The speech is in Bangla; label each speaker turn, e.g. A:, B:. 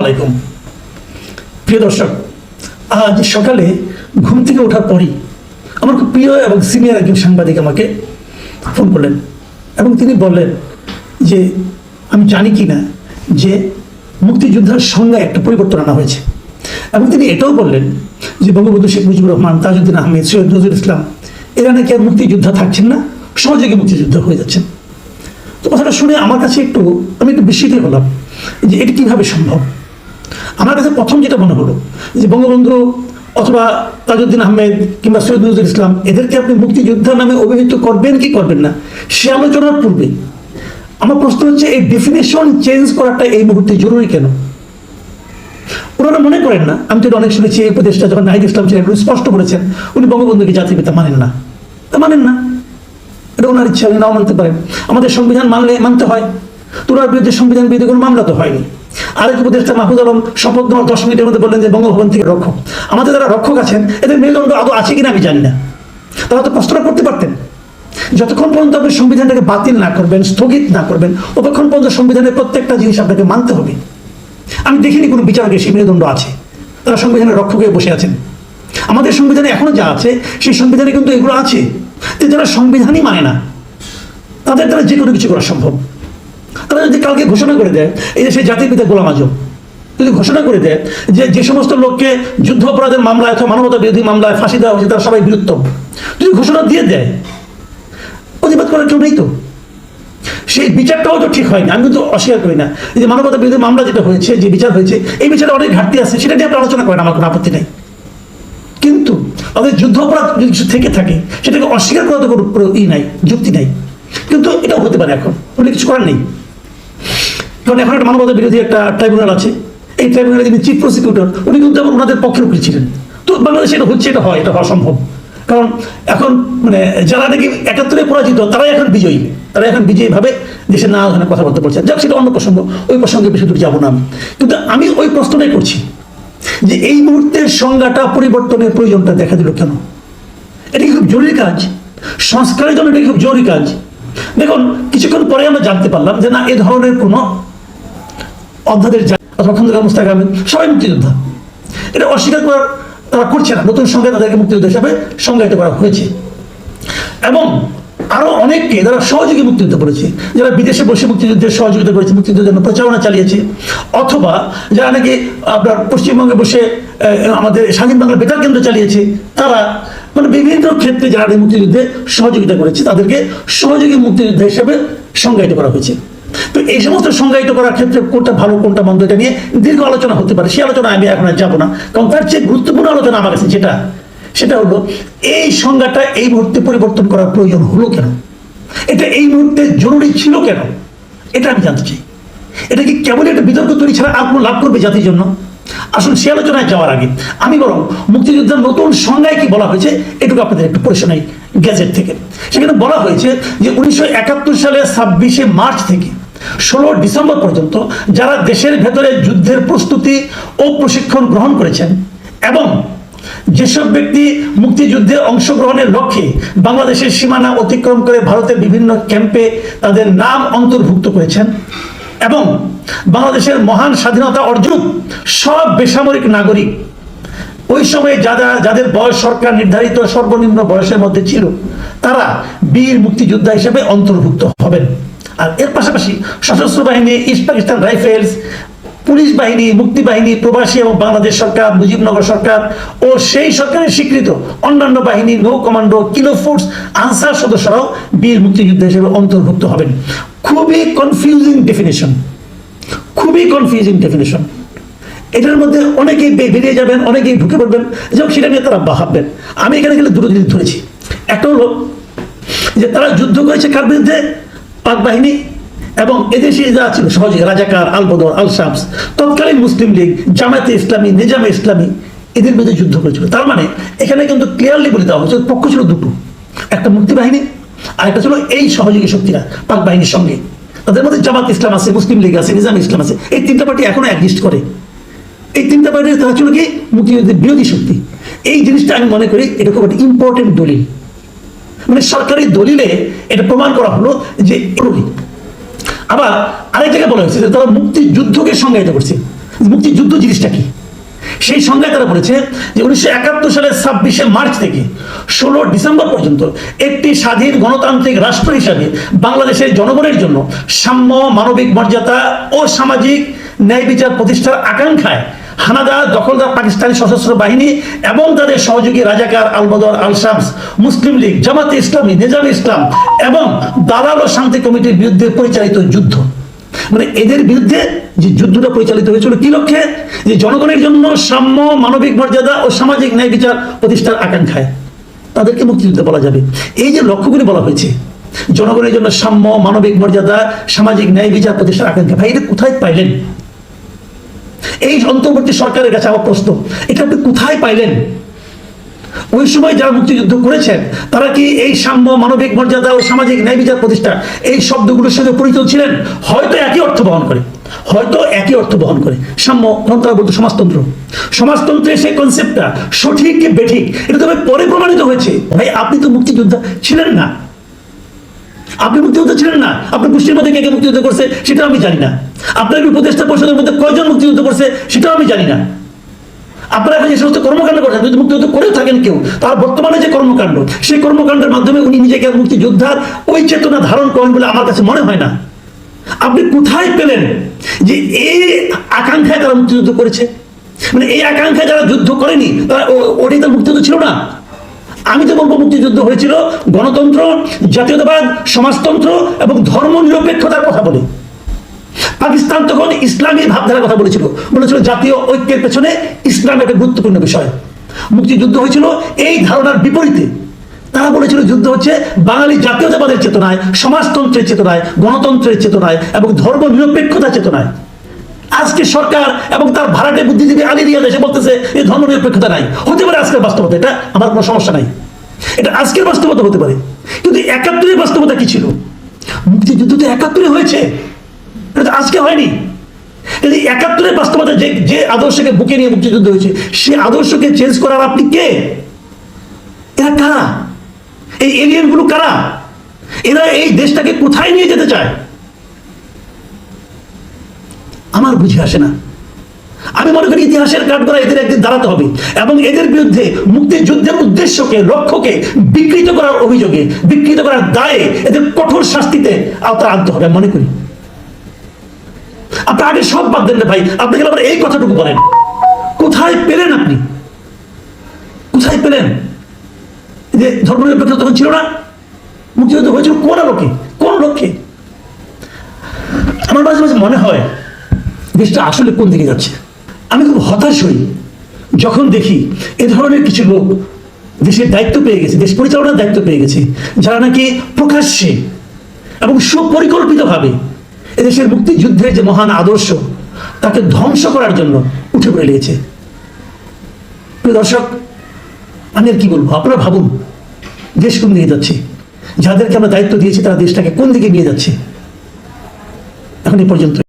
A: আলাইকুম। প্রিয় দর্শক, আজ সকালে ঘুম থেকে ওঠার পরই আমার খুব প্রিয় এবং সিনিয়র একজন সাংবাদিক আমাকে ফোন করলেন এবং তিনি বললেন যে, আমি জানি কি না যে মুক্তিযোদ্ধার সংজ্ঞায় একটা পরিবর্তন আনা হয়েছে। এবং তিনি এটাও বললেন যে, বঙ্গবন্ধু শেখ মুজিবুর রহমান, তাজউদ্দিন আহমেদ, সৈয়দ নজরুল ইসলাম, এরা নাকি আর মুক্তিযোদ্ধা থাকছেন না? সহযোগী মুক্তিযোদ্ধা হয়ে যাচ্ছেন তো কথাটা শুনে আমার কাছে একটু, আমি একটু বিস্মিত হলাম যে, এটি কীভাবে সম্ভব? আমার কাছে প্রথম যেটা মনে হলো, যে বঙ্গবন্ধু অথবা তাজউদ্দিন আহমেদ কিংবা সৈয়দ নজরুল ইসলাম, এদেরকে আপনি মুক্তিযোদ্ধা নামে অভিহিত করবেন কি করবেন না, সে আলোচনার পূর্বে আমার প্রশ্ন হচ্ছে, এই ডেফিনেশন চেঞ্জ করাটা এই মুহূর্তে জরুরি কেন? ওনারা মনে করেন না, আমি তো অনেক শুনেছি, এই উপদেশটা যখন নাহিদ ইসলাম ছিলেন স্পষ্ট করেছেন উনি বঙ্গবন্ধুকে জাতির পিতা মানেন না। তা মানেন না। এটা ওনার ইচ্ছা নাও মানতে পারেন। আমাদের সংবিধান মানলে, মানতে হয়। তোরার বিরুদ্ধে সংবিধান বিরুদ্ধে কোনো মামলা তো হয়নি। আরেক উপদেষ্টা মাহফুজ আলম শপথ নেওয়ার দশ মিনিটের মধ্যে বললেন যে বঙ্গভবন থেকে রক্ষক। আমাদের যারা রক্ষক আছেন, এদের মেরুদণ্ড আদৌ আছে কিনা আমি জানি না। তারা তো প্রশ্নটা করতে পারতেন। যতক্ষণ পর্যন্ত আপনি সংবিধানটাকে বাতিল না করবেন, স্থগিত না করবেন, ততক্ষণ পর্যন্ত সংবিধানের প্রত্যেকটা জিনিস আপনাকে মানতে হবে। আমি দেখিনি কোনো বিচারকের সেই মেরুদণ্ড আছে। তারা সংবিধানের রক্ষক হয়ে বসে আছেন। আমাদের সংবিধানে এখনও যা আছে, সেই সংবিধানে কিন্তু এগুলো আছে। তো যারা সংবিধানই মানে না, তাদের দ্বারা যে কোনো কিছু করা সম্ভব। যদি কালকে ঘোষণা করে দেয়, এই যে সেই জাতির পিতা গোলাম আজম, যদি ঘোষণা করে দেয় যে যে সমস্ত লোককে যুদ্ধ অপরাধের মামলায় অথবা মানবতা বিরোধী মামলায় ফাঁসি দেওয়া হয়েছে, তারা সবাই বিরুদ্ধ যদি ঘোষণা দিয়ে দেয়, প্রতিবাদ করার কেউ নেই তো? সেই বিচারটাও তো ঠিক হয়নি, আমি কিন্তু অস্বীকার করি না। যে মানবতা বিরোধী মামলা যেটা হয়েছে, যে বিচার হয়েছে, এই বিচারে অনেক ঘাটতি আছে, সেটা নিয়ে আপনি আলোচনা করেন, আমার কোনো আপত্তি নেই। কিন্তু আমাদের যুদ্ধ অপরাধ যদি কিছু থেকে থাকে, সেটাকে অস্বীকার করা তো কোনো ই নাই, যুক্তি নাই। কিন্তু এটাও হতে পারে এখন উনি কিছু করার নেই। কারণ এখন একটা মানবতা বিরোধী একটা ট্রাইব্যুনাল আছে। এই ট্রাইব্যুনালে যিনি চিফ প্রসিকিউটর উনি কিন্তু আবার ওনাদের পক্ষের উকিল ছিলেন। তো বাংলাদেশে এটা হচ্ছে, এটা হয়, এটা হওয়া সম্ভব। কারণ এখন মানে যারা নাকি একাত্তরে পরাজিত, তারাই এখন বিজয়ী। তারা এখন বিজয়ী ভাবে দেশের নানা ধরনের কথাবার্তা বলছেন যাক, সেটা অন্য প্রসঙ্গ। ওই প্রসঙ্গে বেশি দূর যাব না কিন্তু আমি ওই প্রশ্নটাই করছি যে এই মুহূর্তের সংজ্ঞাটা, পরিবর্তনের প্রয়োজনটা দেখা দিল কেন? এটা কি খুব জরুরি কাজ? সংস্কারের জন্য এটা খুব জরুরি কাজ? দেখুন, কিছুক্ষণ পরে আমরা জানতে পারলাম যে না, এ ধরনের কোনো অধ্যাদের অথবা খন্দকার মুস্তাক আহমেদ, সবাই মুক্তিযোদ্ধা। এটা অস্বীকার করার, তারা করছে না। নতুন সংজ্ঞা তাদেরকে মুক্তিযোদ্ধা হিসাবে সংজ্ঞায়িত করা হয়েছে। এবং আরও অনেককে যারা সহযোগী মুক্তিযুদ্ধ করেছে, যারা বিদেশে বসে মুক্তিযুদ্ধের সহযোগিতা করেছে, মুক্তিযুদ্ধের জন্য প্রচারণা চালিয়েছে, অথবা যারা নাকি আপনার পশ্চিমবঙ্গে বসে আমাদের স্বাধীন বাংলা বেতার কেন্দ্র চালিয়েছে, তারা মানে বিভিন্ন ক্ষেত্রে যারা মুক্তিযুদ্ধে সহযোগিতা করেছে, তাদেরকে সহযোগী মুক্তিযোদ্ধা হিসেবে সংজ্ঞায়িত করা হয়েছে। তো এই সমস্ত সংজ্ঞায়িত করার ক্ষেত্রে কোনটা ভালো, কোনটা মন্দ, এটা নিয়ে দীর্ঘ আলোচনা হতে পারে। সেই আলোচনা আমি এখন আর যাব না। কারণ তার চেয়ে গুরুত্বপূর্ণ আলোচনা আমার কাছে যেটা, সেটা হলো, এই সংজ্ঞাটা এই মুহূর্তে পরিবর্তন করার প্রয়োজন হলো কেন? এটা এই মুহূর্তে জরুরি ছিল কেন? এটা আমি জানতে চাই। এটা কি কেবল একটা বিতর্ক তৈরি ছাড়া কোনো লাভ করবে জাতির জন্য? আসলে সে আলোচনায় যাওয়ার আগে আমি বরং মুক্তিযুদ্ধের নতুন সংজ্ঞায় কি বলা হয়েছে, এটুকু আপনাদের একটু পড়ে গ্যাজেট থেকে। সেখানে বলা হয়েছে যে উনিশশো সালের ছাব্বিশে মার্চ থেকে ষোলো ডিসেম্বর পর্যন্ত যারা দেশের ভেতরে যুদ্ধের প্রস্তুতি ও প্রশিক্ষণ গ্রহণ করেছেন এবং যেসব ব্যক্তি মুক্তিযুদ্ধে অংশগ্রহণের লক্ষ্যে বাংলাদেশের সীমানা অতিক্রম করে ভারতের বিভিন্ন ক্যাম্পে তাদের নাম অন্তর্ভুক্ত করেছেন এবং বাংলাদেশের মহান স্বাধীনতা অর্জন সব বেসামরিক নাগরিক, ওই সময়ে যারা যাদের বয়স সরকার নির্ধারিত সর্বনিম্ন বয়সের মধ্যে ছিল, তারা বীর মুক্তিযোদ্ধা হিসেবে অন্তর্ভুক্ত হবেন। আর এর পাশাপাশি সশস্ত্র বাহিনী ইস্ট পাকিস্তান রাইফেলস পুলিশ বাহিনী, মুক্তি বাহিনী, প্রবাসী এবং বাংলাদেশ সরকার, মুজিবনগর সরকার, ও সেই সরকারের স্বীকৃত অন্যান্য বাহিনী, নৌ কমান্ডো কিলো ফোর্স আনসার সদস্যরাও বীর মুক্তিযুদ্ধ হিসেবে অন্তর্ভুক্ত হবেন। খুবই কনফিউজিং ডেফিনেশন খুবই কনফিউজিং ডেফিনেশন এটার মধ্যে অনেকেই বেরিয়ে যাবেন, অনেকেই ঢুকে পড়বেন, যেমন সেটা নিয়ে তারা ভাববেন আমি এখানে গেলে দুটো জিনিস ধরেছি। একটা হলো যে তারা যুদ্ধ করেছে কার বিরুদ্ধে? পাক বাহিনী এবং এদেশে যারা ছিল সহযোগী রাজাকার আল বদর আল শামস তৎকালীন মুসলিম লীগ, জামায়াতে ইসলামী, নিজামে ইসলামী, এদের বিরুদ্ধে যুদ্ধ করেছিল। তার মানে এখানে কিন্তু ক্লিয়ারলি বলে দেওয়া হয়েছে, পক্ষ ছিল দুটো। একটা মুক্তি বাহিনী আর একটা ছিল এই সহযোগী শক্তিরা, পাক বাহিনীর সঙ্গে। তাদের মধ্যে জামাত ইসলাম আছে, মুসলিম লীগ আছে, নিজাম ইসলাম আছে। এই তিনটা পার্টি এখনও একজিস্ট করে। এই তিনটা পার্টির তারা ছিল কি? মুক্তিযুদ্ধের বিরোধী শক্তি। এই জিনিসটা আমি মনে করি এটা খুব একটা ইম্পর্টেন্ট দলিল। মানে সরকারি দলিলে এটা প্রমাণ করা হলো যে জরুরি আবার আরেক জায়গায় বলা হয়েছে তারা মুক্তিযুদ্ধকে সংজ্ঞায়িত করছে। মুক্তিযুদ্ধ জিনিসটা কি? সেই সংজ্ঞায় তারা বলেছে যে উনিশশো একাত্তর সালের ছাব্বিশে মার্চ থেকে ষোলো ডিসেম্বর পর্যন্ত একটি স্বাধীন গণতান্ত্রিক রাষ্ট্র হিসাবে বাংলাদেশের জনগণের জন্য সাম্য, মানবিক মর্যাদা ও সামাজিক ন্যায় বিচার প্রতিষ্ঠার আকাঙ্ক্ষায় হানাদার, দখলদার পাকিস্তানি সশস্ত্র বাহিনী এবং তাদের সহযোগী রাজাকার আলবদর আল শামস মুসলিম লীগ, জামাতে ইসলামী, নিজাম ইসলাম এবং দালাল ও শান্তি কমিটির বিরুদ্ধে পরিচালিত যুদ্ধ। মানে এদের বিরুদ্ধে যে যুদ্ধটা পরিচালিত হয়েছিল কি লক্ষ্যে? যে জনগণের জন্য সাম্য, মানবিক মর্যাদা ও সামাজিক ন্যায় বিচার প্রতিষ্ঠার আকাঙ্ক্ষায়। তাদেরকে মুক্তিযুদ্ধ বলা যাবে। এই যে লক্ষ্যগুলি বলা হয়েছে, জনগণের জন্য সাম্য, মানবিক মর্যাদা, সামাজিক ন্যায় বিচার প্রতিষ্ঠার আকাঙ্ক্ষা, ভাই এটা কোথায় পাইলেন? এই অন্তর্বর্তী সরকারের কাছে আমার প্রশ্ন, এটা আপনি কোথায় পাইলেন? ওই সময় যারা মুক্তিযুদ্ধ করেছেন, তারা কি এই সাম্য, মানবিক মর্যাদা ও সামাজিক ন্যায় বিচার প্রতিষ্ঠা, এই শব্দগুলোর সঙ্গে পরিচিত ছিলেন? হয়তো একই অর্থ বহন করে, হয়তো একই অর্থ বহন করে। সাম্য বলতো সমাজতন্ত্র। সমাজতন্ত্রের সেই কনসেপ্টটা সঠিক কি বেঠিক, এটা তবে পরে প্রমাণিত হয়েছে। ভাই, আপনি তো মুক্তিযোদ্ধা ছিলেন না। আপনি মুক্তিযুদ্ধ ছিলেন না। আপনি গোষ্ঠীর মধ্যে কে কে মুক্তিযুদ্ধ করছে, সেটা আমি জানি না। আপনার উপদেষ্টা পরিষদের মধ্যে কয়জন মুক্তিযুদ্ধ করছে সেটাও আমি জানি না। আপনারা এখন যে সমস্ত কর্মকাণ্ড করছেন, যদি মুক্তিযুদ্ধ করেও থাকেন কেউ, তার বর্তমানে যে কর্মকাণ্ড, সেই কর্মকাণ্ডের মাধ্যমে উনি নিজেকে মুক্তিযোদ্ধার ওই চেতনা ধারণ করেন বলে আমার কাছে মনে হয় না। আপনি কোথায় পেলেন যে এই আকাঙ্ক্ষায় তারা মুক্তিযুদ্ধ করেছে? মানে এই আকাঙ্ক্ষায় যারা যুদ্ধ করেনি, তারা ওটাই তার মুক্তিযুদ্ধ ছিল না। আমি তো বলব মুক্তিযুদ্ধ হয়েছিল গণতন্ত্র, জাতীয়তাবাদ, সমাজতন্ত্র এবং ধর্ম নিরপেক্ষতার কথা বলে। পাকিস্তান তখন ইসলামী ভাবধারার কথা বলেছিল। বলেছিল জাতীয় ঐক্যের পেছনে ইসলাম একটা গুরুত্বপূর্ণ বিষয়। মুক্তিযুদ্ধ হয়েছিল, এই ধারণার বিপরীতে। তারা বলেছিল যুদ্ধ হচ্ছে বাঙালি জাতীয়তাবাদের চেতনায়, সমাজতন্ত্রের চেতনায়, গণতন্ত্রের চেতনায় এবং ধর্ম নিরপেক্ষতার চেতনায়। আজকে সরকার এবং তার ভাড়াটে বুদ্ধিজীবী আলী রিয়াদ এসে বলতেছে এই ধর্ম নিরপেক্ষতা নাই। হতে পারে আজকের বাস্তবতা, এটা আমার কোনো সমস্যা নাই। এটা আজকের বাস্তবতা হতে পারে। কিন্তু একাত্তরের বাস্তবতা কি ছিল? মুক্তিযুদ্ধ তো একাত্তরে হয়েছে। এটা তো আজকে হয়নি। কিন্তু একাত্তরের বাস্তবতা যে যে আদর্শকে বুকে নিয়ে মুক্তিযুদ্ধ হয়েছে, সে আদর্শকে চেঞ্জ করার আপনি কে? এরা কারা? এই এলিয়েনগুলো কারা? এরা এই দেশটাকে কোথায় নিয়ে যেতে চায়? আমার বুঝে আসে না। আমি মনে করি ইতিহাসের কাঠ কাঠগড়া এদের একদিন দাঁড়াতে হবে এবং এদের বিরুদ্ধে মুক্তিযুদ্ধের উদ্দেশ্যকে, লক্ষ্যকে বিকৃত করার অভিযোগে, বিকৃত করার দায়ে এদের কঠোর শাস্তিতে আওতায় আনতে হবে মনে করি। আপনি আগে সব বাদ দেন না ভাই। আপনি গেলে আবার এই কথাটুকু বলেন। কোথায় পেলেন আপনি? কোথায় পেলেন? যে ধর্মনিরপেক্ষ তখন ছিল না? মুক্তিযুদ্ধ হয়েছিল কোন লোকে কোন লক্ষ্যে? আমার মাঝে মাঝে মনে হয়, দেশটা আসলে কোন দিকে যাচ্ছে? আমি খুব হতাশ হই যখন দেখি এ ধরনের কিছু লোক দেশের দায়িত্ব পেয়ে গেছে, দেশ পরিচালনার দায়িত্ব পেয়ে গেছে, যারা নাকি প্রকাশ্যে এবং সুপরিকল্পিতভাবে এদেশের মুক্তিযুদ্ধের যে মহান আদর্শ, তাকে ধ্বংস করার জন্য উঠে পড়ে প্রিয় দর্শক, আমি আর কি বলব? আপনারা ভাবুন, দেশ কোন দিকে যাচ্ছে? যাদেরকে আমরা দায়িত্ব দিয়েছি, তারা দেশটাকে কোন দিকে নিয়ে যাচ্ছে? এখন এই পর্যন্ত